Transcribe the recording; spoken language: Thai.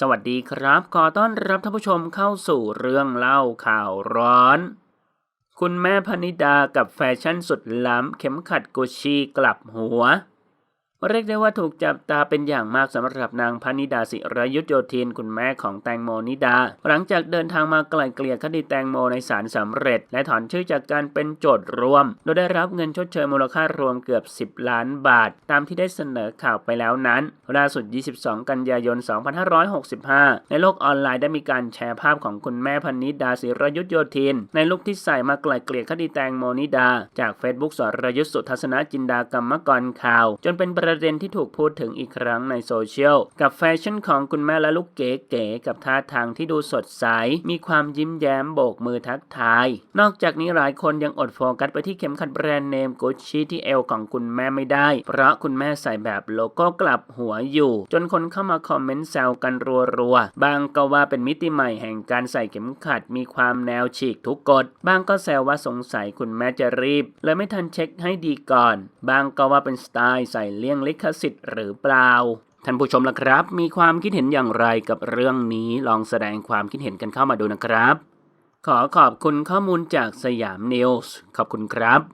สวัสดีครับ ขอต้อนรับท่านผู้ชมเข้าสู่เรื่องเล่าข่าวร้อน คุณแม่พนิดากับแฟชั่นสุดล้ำเข็มขัดกุชชี่กลับหัว เรียกได้ว่าถูกจับตาเป็นอย่างมากสำหรับนางพนิดาศิรยุทธโยธินคุณแม่ของแตงโมนิดา หลังจากเดินทางมาไกล่เกลี่ยคดีแตงโมในศาลสำเร็จ และถอนชื่อจากการเป็นโจทย์รวม โดยได้รับเงินชดเชยมูลค่ารวมเกือบ 10 ล้านบาท ตามที่ได้เสนอข่าวไปแล้วนั้นล่าสุด 22 กันยายน 2565 ในโลกออนไลน์ได้มีการแชร์ภาพของคุณแม่พนิดาศิรยุทธโยธิน ในลุคที่ใส่มาไกล่เกลี่ยคดีแตงโมนิดา จาก Facebook สรยุทธสุทัศนจินดากรรมกรข่าว จนเป็นประเด็นที่ถูกพูดถึงอีกครั้งในโซเชียล กับแฟชั่นของคุณแม่และลูกเก๋ๆกับท่าทางที่ดูสดใส มีความยิ้มแย้มโบกมือทักทาย นอกจากนี้หลายคนยังอดโฟกัสไปที่เข็มขัดแบรนด์เนมกุชชี่ที่เอวของคุณแม่ไม่ได้ เพราะคุณแม่ใส่แบบโลโก้กลับหัวอยู่ จนคนเข้ามาคอมเมนต์แซวกันรัวๆ บางก็ว่าเป็นมิติใหม่แห่งการใส่เข็มขัดมีความแนวฉีกทุกกฎ บางก็แซวว่าสงสัยคุณแม่จะรีบเลยไม่ทันเช็คให้ดีก่อน บางก็ว่าเป็นสไตล์ใส่เลี่ยงงลิขสิทธิ์หรือเปล่า ท่านผู้ชมล่ะครับ มีความคิดเห็นอย่างไรกับเรื่องนี้ลองแสดงความคิดเห็นกันเข้ามาดูนะครับ ขอขอบคุณข้อมูลจากสยามนิวส์ขอบคุณครับ